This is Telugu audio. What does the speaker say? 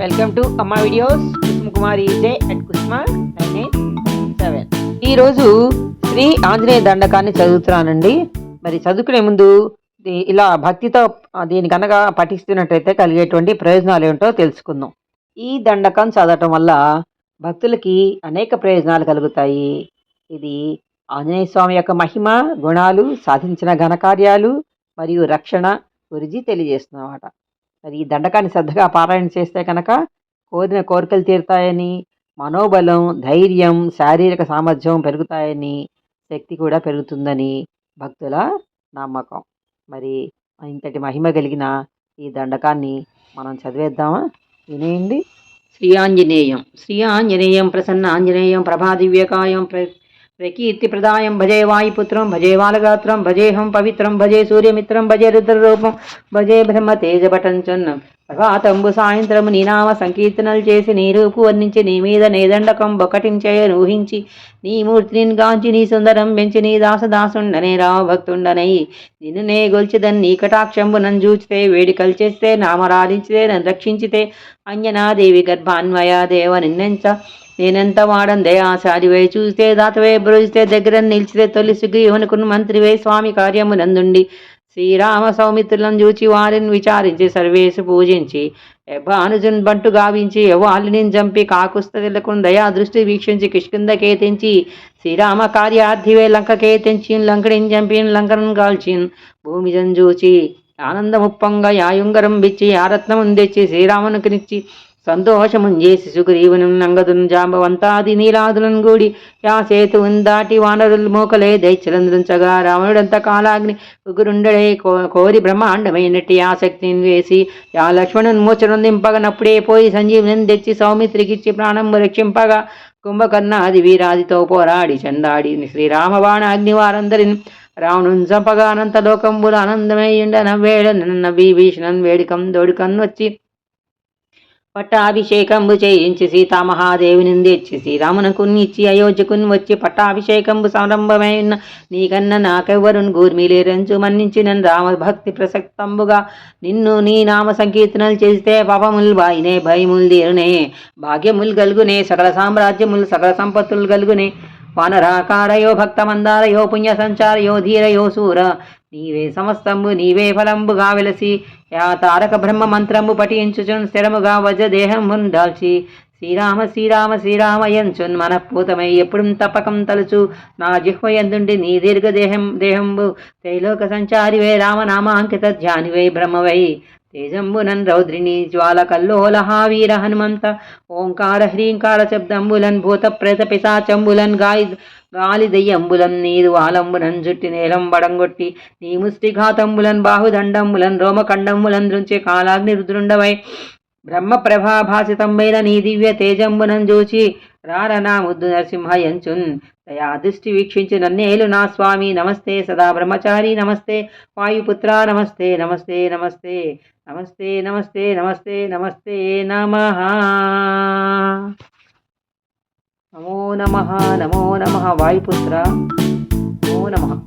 Welcome to Amma videos Kusuma Kumari day at Kusuma nine eight seven ఈరోజు శ్రీ ఆంజనేయ దండకాన్ని చదువుతున్నానండి. మరి చదువుకునే ముందు ఇలా భక్తితో దీని కనుక పఠిస్తున్నట్టయితే కలిగేటువంటి ప్రయోజనాలు ఏమిటో తెలుసుకుందాం. ఈ దండకం చదవటం వల్ల భక్తులకి అనేక ప్రయోజనాలు కలుగుతాయి. ఇది ఆంజనేయ స్వామి యొక్క మహిమ గుణాలు సాధించిన ఘనకార్యాలు మరియు రక్షణ గురించి తెలియజేస్తున్నమాట మరి ఈ దండకాన్ని శ్రద్ధగా పారాయణ చేస్తే కనుక కోరిన కోరికలు తీరుతాయని మనోబలం ధైర్యం శారీరక సామర్థ్యం పెరుగుతాయని శక్తి కూడా పెరుగుతుందని భక్తుల నమ్మకం. మరి ఇంతటి మహిమ కలిగిన ఈ దండకాన్ని మనం చదివేద్దామా? వినేయండి. శ్రీ ఆంజనేయం శ్రీ ఆంజనేయం ప్రసన్న ఆంజనేయం ప్రభాదివ్యకాయం ప్ర ప్రకీర్తిప్రదాయం భజే వాయుపుత్రం భజే వాలగాత్రం భజేహం పవిత్రం భజే సూర్యమిత్రం భజే రుద్రరూపం భజే బ్రహ్మ తేజపటంచన్న ప్రభాతంబు సాయంత్రము నీనామ సంకీర్తనలు చేసి నీ రూపు వర్ణించి నీ మీద నేదండకం బొకటించయ ఊహించి నీ మూర్తిని గాంచి నీ సుందరం పెంచి నీ దాసదాసుండనే రామ భక్తుండనై. నిన్ను నే గొల్చిదన్ నీ కటాక్షంబు నన్ను చూచితే వేడి కలిచేస్తే నామరాధించితే నన్ను రక్షించితే అంజనాదేవి గర్భాన్వయ దేవ నిన్నెంచ. నేనెంత వాడందే? ఆచారివై చూస్తే దాతవే బ్రోజితే దగ్గర నిలిచితే తొలి సుగ్రీవునుకును మంత్రివే స్వామి కార్యము నందుండి శ్రీరామ సౌమిత్రులను చూచి వారిని విచారించి సర్వేసు పూజించి యభానుజున్ బంటు గావించి యవ్వాలిని చంపి కాకుస్త దయా దృష్టి వీక్షించి కిష్కింద కేతించి శ్రీరామ కార్యార్థివే లంక తెంచి లంకడిని చంపిన్ లంకను కాల్చిన్ భూమి జూచి ఆనందముప్పంగా యాయుంగరం బిచ్చి ఆరత్నమున్ శ్రీరామునికి నిచ్చి సంతోషముంజే శిశుగ్రీవును నంగదును జాంబవంతాది నీలాదులను గూడి యా సేతువున్ దాటి వానరులు మోకలే దైత్యలందరించగా రావణుడంత కాలాగ్ని ఉగురుండడే కో కోరి బ్రహ్మాండమైనట్టి ఆసక్తిని వేసి యా లక్ష్మణుని మూచరొందింపగనప్పుడే పోయి సంజీవుని తెచ్చి సౌమిత్రికిచ్చి ప్రాణము రక్షింపగా కుంభకర్ణాది వీరాదితో పోరాడి చందాడి శ్రీరామబాణ అగ్నివారందరిని రావణుని చంపగా అనంత లోకంబుల ఆనందమేయుండ నవ్వేడ నవ్వి భీషణన్ వేడికం దోడికన్ వచ్చి పట్టాభిషేకంబు చేయించి సీతామహాదేవిని తెచ్చి శ్రీరామునకు ఇచ్చి అయోధ్యకున్ వచ్చి పట్టాభిషేకంబు సంరంభమైన నీకన్న నాకెవ్వరున్ గూర్మిలేరంచు మన్నించి నన్ను రామ భక్తి ప్రసక్తంబుగా నిన్ను నీ నామ సంకీర్తనలు చేస్తే పాపముల్ బాయినే భయముల్ తీరునే భాగ్యముల్ గలుగునే సకల సామ్రాజ్యముల్ సకల సంపత్తులు గలుగునే. వానరాకారయో భక్తమందారయో పుణ్య సంచారయో ధీరయో సూర నీవే సమస్తంబు నీవే ఫలంబుగా వెలసి యా తారక బ్రహ్మ మంత్రంబు పఠించుచున్ స్థిరముగా వజ దేహం దాల్చి శ్రీరామ శ్రీరామ శ్రీరామయంచున్ మనఃపూతమై ఎప్పుడు తపకం తలుచు నా జిహ్వయందుండి నీ దీర్ఘ దేహం దేహంబు. త్రైలోక సంచారివే రామనామాంకిత ధ్యానివై బ్రహ్మవై. తేజంబునన్ రౌద్రిణి జ్వాల కల్లోలహ వీర హనుమంత. ఓంకార హ్రీంకార శబ్దంబులన్ భూత ప్రేత పిశాచంబులన్ గాయ గాలి దయ్యంబులన్ నీరు ఆలంబులన్ జుట్టి నేలం వడంగొట్టి. నీ ముష్టిఘాతంబులన్ బాహుదండంబులన్ రోమఖండంబులన్ దృంచే కాలాగ్ని రుద్రుండవై. బ్రహ్మ ప్రభాభాసితంబైన నీ దివ్య తేజంబునం చూచి రారనా ముద్దు నరసింహయంచున్ దయా దృష్టి వీక్షించి నన్నేలు నా స్వామి నమస్తే సదా బ్రహ్మచారి నమస్తే వాయుపుత్ర నమస్తే నమస్తే నమస్తే నమస్తే నమస్తే నమస్తే నమస్తే నమ నమో నమ నమో నమ వాయుపుత్ర నమో నమ